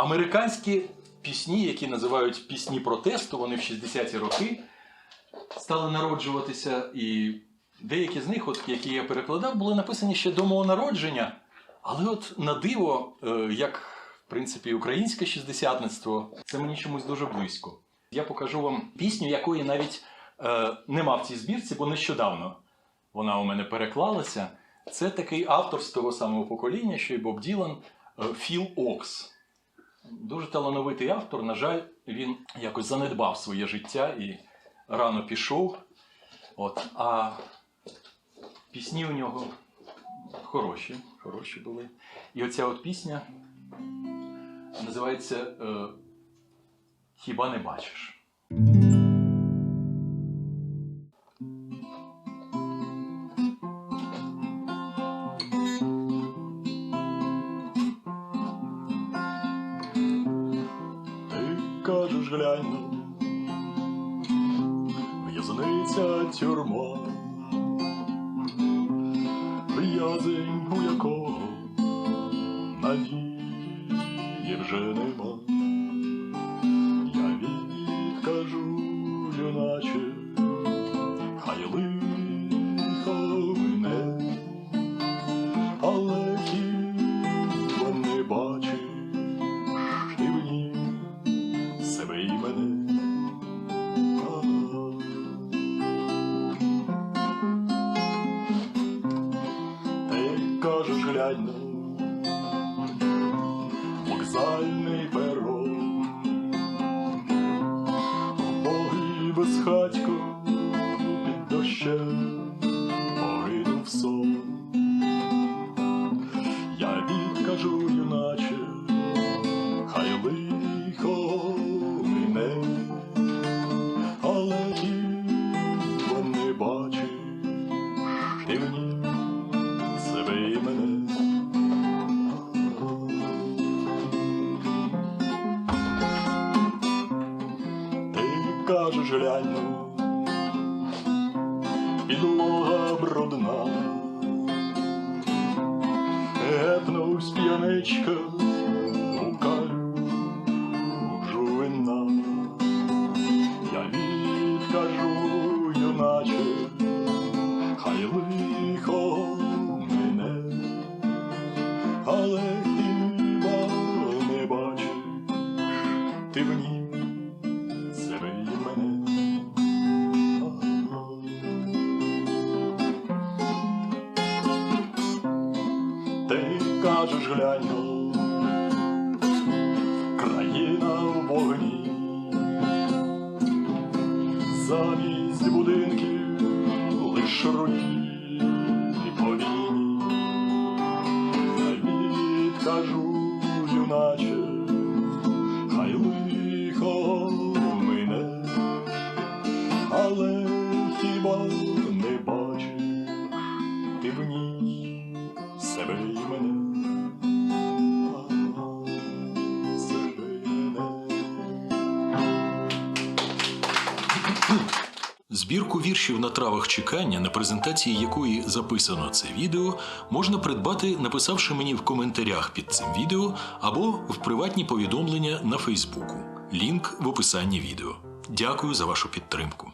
американські пісні, які називають пісні протесту, вони в 60-ті роки стали народжуватися, і деякі з них, от, які я перекладав, були написані ще до мого народження. Але от на диво, е, як в принципі українське шістдесятництво, це мені чомусь дуже близько. Я покажу вам пісню, якої навіть е, нема в цій збірці, бо нещодавно вона у мене переклалася. Це такий автор з того самого покоління, що й Боб Ділан, Філ Окс. Дуже талановитий автор. На жаль, він якось занедбав своє життя і рано пішов. От, а пісні у нього хороші, хороші були. І оця от пісня називається е, Хіба не бачиш? Кажеш, глянь, в'язниця тюрма, в'язень, у якого надії вже нема. Я відкажу, юначе, глянь, вокзальний перон, Богий безхатько під дощем кажеш, глянь, підлога брудна, гепнув п'яничка у калюжу вина. Я відкажу, юначе, хай лихо мене, але хіба не бачиш ти в Кажеш, глянь, країна в вогні, замість будинків лиш руїни Збірку віршів на травах чекання, на презентації якої записано це відео, можна придбати, написавши мені в коментарях під цим відео або в приватні повідомлення на Фейсбуку. Лінк в описанні відео. Дякую за вашу підтримку.